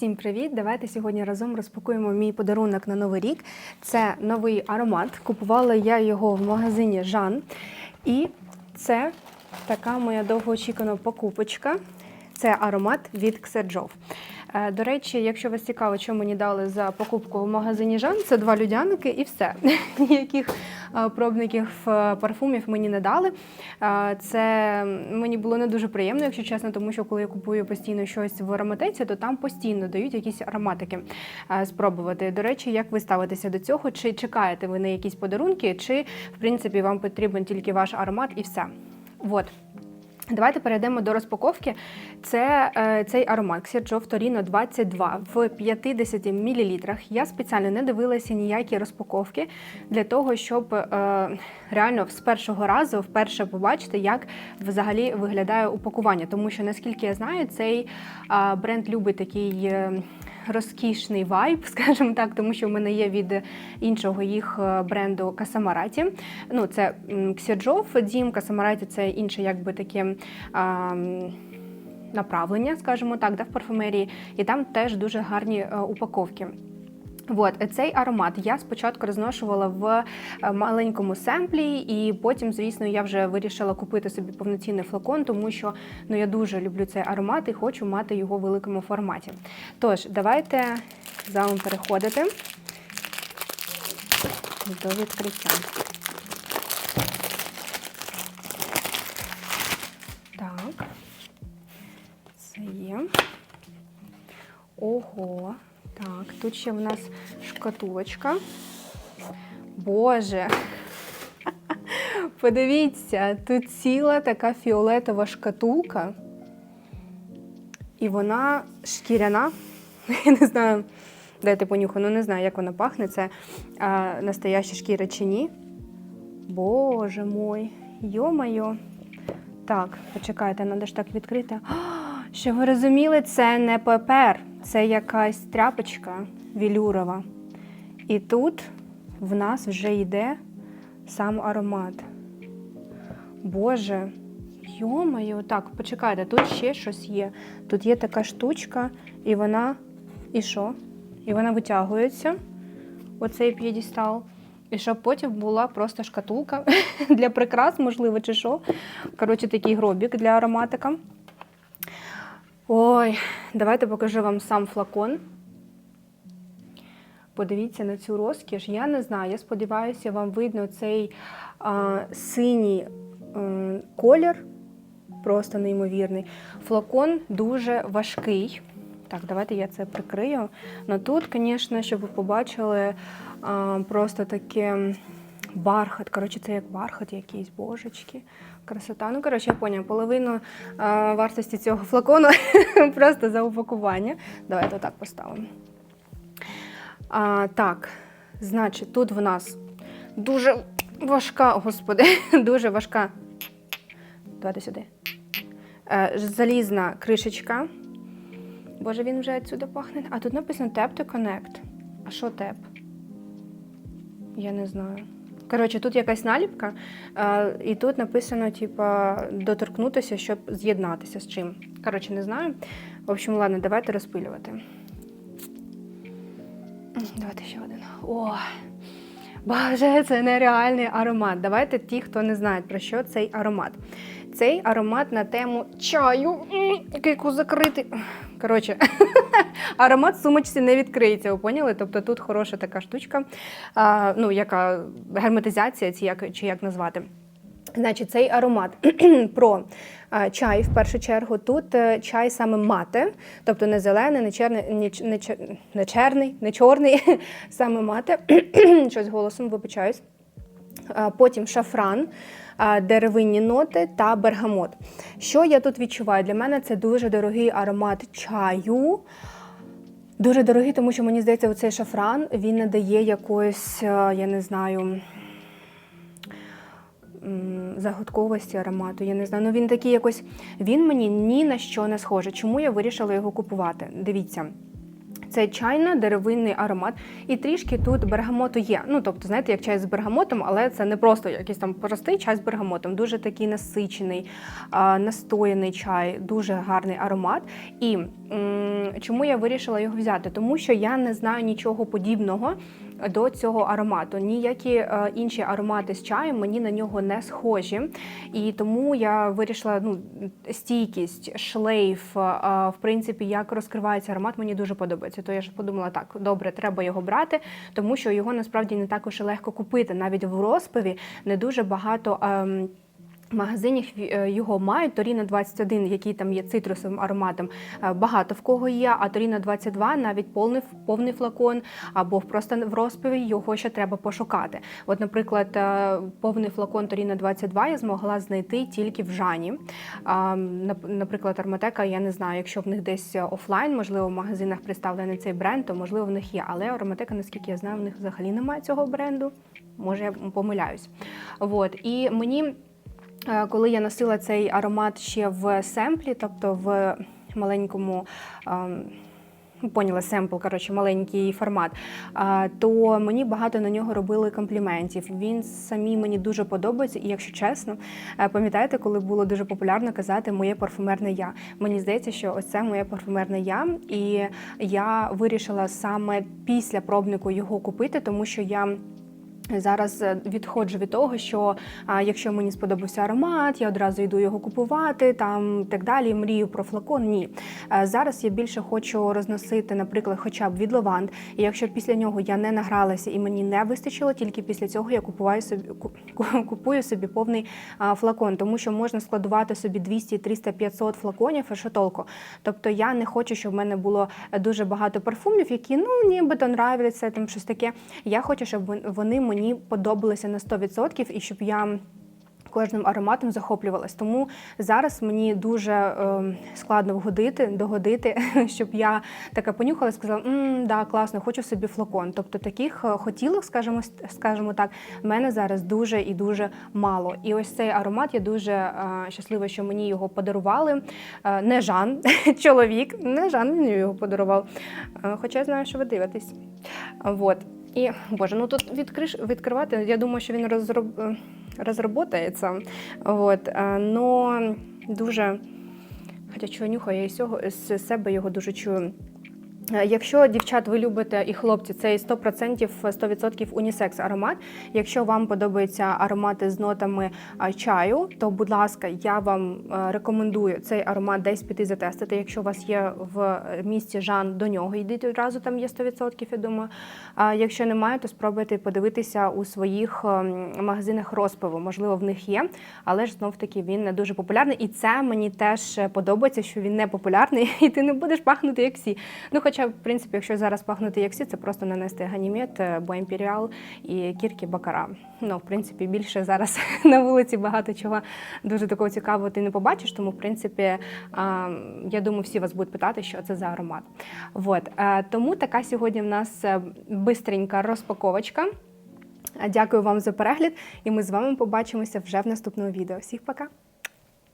Всім привіт! Давайте сьогодні разом розпакуємо мій подарунок на новий рік. Це новий аромат. Купувала я його в магазині Жан. І це така моя довгоочікувана покупочка. Це аромат від Ксерджов. Е, До речі, якщо вас цікаво, що мені дали за покупку в магазині Жан, це два людяники і все. Ніяких е, пробників е, парфумів мені не дали. Це мені було не дуже приємно, якщо чесно, тому що коли я купую постійно щось в ароматеці, то там постійно дають якісь ароматики спробувати. До речі, як ви ставитеся до цього? Чи чекаєте ви на якісь подарунки, чи в принципі вам потрібен тільки ваш аромат і все? Вот. Давайте перейдемо до розпаковки. Це е, цей аромат Xerjoff Torino 22 в 50 мл. Я спеціально не дивилася ніякі розпаковки для того, щоб е, реально з першого разу вперше побачити, як взагалі виглядає упакування. Тому що, наскільки я знаю, цей е, бренд любить такий. е, Розкішний вайб, скажімо так, тому що в мене є від іншого їх е, бренду Касамараті. Ну, це Ксяджов, дім, Касамараті це інше, якби таке. А, Направлення, скажімо так, да, в парфумерії, і там теж дуже гарні е, упаковки. От цей аромат я спочатку розношувала в е, маленькому семплі, і потім, звісно, я вже вирішила купити собі повноцінний флакон, тому що ну я дуже люблю цей аромат і хочу мати його в великому форматі. Тож, давайте з переходити до відкриття. Так, це є. Ого, тут ще в нас шкатулочка. Боже. Подивіться, тут ціла така фіолетова шкатулка. І вона шкіряна. Я не знаю, дайте понюхаю, ну не знаю, як вона пахне. Це а, настояща шкіра чи ні. Боже мой, йо-майо. Так, почекайте, треба ж так відкрити. А, Щоб ви розуміли, це не папер, це якась тряпочка вілюрова. І тут в нас вже йде сам аромат. Боже, йо-моє, так, почекайте, тут ще щось є. Тут є така штучка, і вона. І що? І вона витягується, оцей п'єдістал. І щоб потім була просто шкатулка для прикрас, можливо, чи що. Коротше, такий гробік для ароматика. Ой, давайте покажу вам сам флакон. Подивіться на цю розкіш. Я не знаю, я сподіваюся, вам видно цей а, синій м, колір, просто неймовірний. Флакон дуже важкий. Так, давайте я це прикрию. Ну тут, звісно, щоб ви побачили а, просто таке бархат. Коротше, це як бархат якийсь, божечки. Красота. Ну, коротше, я поняла, половину а, вартості цього флакону просто за упакування. Давайте отак поставимо. А, так, значить, тут в нас дуже важка, господи, дуже важка. Давайте сюди. Е, залізна кришечка. Боже, він вже відсюди пахне. А тут написано Tap to Connect. А що теп? Я не знаю. Коротше, тут якась наліпка, е, і тут написано, типа, доторкнутися, щоб з'єднатися з чим. Коротше, не знаю. В общем, ладно, давайте розпилювати. Давайте ще один. О, Боже, це нереальний аромат. Давайте ті, хто не знає, про що цей аромат. Цей аромат на тему чаю, який закритий. Коротше, аромат сумочці не відкриється, ви поняли? Тобто тут хороша така штучка, а, ну, яка герметизація, чи як, чи як назвати. Значить, цей аромат про чай в першу чергу. Тут е, чай саме мате, тобто не зелений, не черний, не, не, не черний, не чорний, саме мате. Щось голосом вибачаюсь. Потім шафран, деревинні ноти та бергамот. Що я тут відчуваю? Для мене це дуже дорогий аромат чаю. Дуже дорогий, тому що мені здається, оцей шафран він надає якоїсь, я не знаю, загадковості аромату. Я не знаю. Ну він такий якось. Він мені ні на що не схожий. Чому я вирішила його купувати? Дивіться. Це чайно-деревинний аромат, і трішки тут бергамоту є. Ну, тобто, знаєте, як чай з бергамотом, але це не просто якийсь там простий чай з бергамотом. Дуже такий насичений, настояний чай, дуже гарний аромат. І чому я вирішила його взяти? Тому що я не знаю нічого подібного до цього аромату. Ніякі е, інші аромати з чаєм мені на нього не схожі. І тому я вирішила ну, стійкість, шлейф, е, в принципі, як розкривається аромат, мені дуже подобається. То я ж подумала, так, добре, треба його брати, тому що його насправді не також легко купити. Навіть в розпиві не дуже багато. Ем, Магазинів е, його мають Торіна 21, який там є цитрусовим ароматом. е, Багато в кого є. А Торіна 22 навіть повний повний флакон, або просто в розпиві його ще треба пошукати. От, наприклад, е, повний флакон Торіна 22 я змогла знайти тільки в Жані. Наприклад, Арматека, я не знаю, якщо в них десь офлайн, можливо, в магазинах представлений цей бренд, то можливо в них є. Але Ароматека, наскільки я знаю, в них взагалі немає цього бренду. Може, я помиляюсь. От. І мені. Е, Коли я носила цей аромат ще в семплі, тобто в маленькому. ем, Поняла семпл, коротше, маленький формат. А, то мені багато на нього робили компліментів. Він самі мені дуже подобається. І якщо чесно, е, пам'ятаєте, коли було дуже популярно казати моє парфумерне я. Мені здається, що ось це моє парфумерне я. І я вирішила саме після пробнику його купити, тому що я. Зараз е, відходжу від того, що а, якщо мені сподобався аромат, я одразу йду його купувати, там так далі. Мрію про флакон. Ні, Е, зараз я більше хочу розносити, наприклад, хоча б від лаванд. І якщо після нього я не награлася і мені не вистачило, тільки після цього я купую собі ку- ку- купую собі повний а, флакон, тому що можна складувати собі 200, 300, 500 флаконів, і що толку. Тобто я не хочу, щоб в мене було дуже багато парфумів, які ну нібито нравляться, там щось таке. Я хочу, щоб вон- вони мені подобалися на 100% і щоб я. Кожним ароматом захоплювалась. Тому зараз мені дуже е, складно вгодити, догодити, щоб я така понюхала і сказала, «М, да, класно, хочу собі флакон. Тобто таких е, хотілок, скажімо, скажімо так, в мене зараз дуже і дуже мало. І ось цей аромат я дуже е, щаслива, що мені його подарували. Е, не Жан, чоловік, не Жан мені його подарував. Е, хоча я знаю, що ви дивитесь. Вот. І боже, ну тут відкриш, відкривати. Я думаю, що він розроб, е, розроботається. Вот. е, Но дуже, хоча чого нюхаю, я і з себе його дуже чую. Е, Якщо дівчат ви любите і хлопці, це 100% 100% унісекс аромат. Якщо вам подобаються аромати з нотами чаю, то будь ласка, я вам е, рекомендую цей аромат десь піти затестити. Якщо у вас є в місті Жан до нього, йдіть одразу, там є 100%, я думаю. А якщо немає, то спробуйте подивитися у своїх ем, магазинах розпиву. Можливо, в них є, але ж знов таки він не дуже популярний. І це мені теж подобається, що він не популярний, і ти не будеш пахнути як всі. Ну, хоча, в принципі, якщо зараз пахнути як всі, це просто нанести ганімет, е, бо імперіал і кірки бакара. Ну, в принципі, більше зараз на вулиці багато чого дуже такого цікавого ти не побачиш. Тому, в принципі, я думаю, всі вас будуть питати, що це за аромат. Вот. е, Тому така сьогодні в нас е, бистренька розпаковочка. Дякую вам за перегляд, і ми з вами побачимося вже в наступному відео. Всіх пока!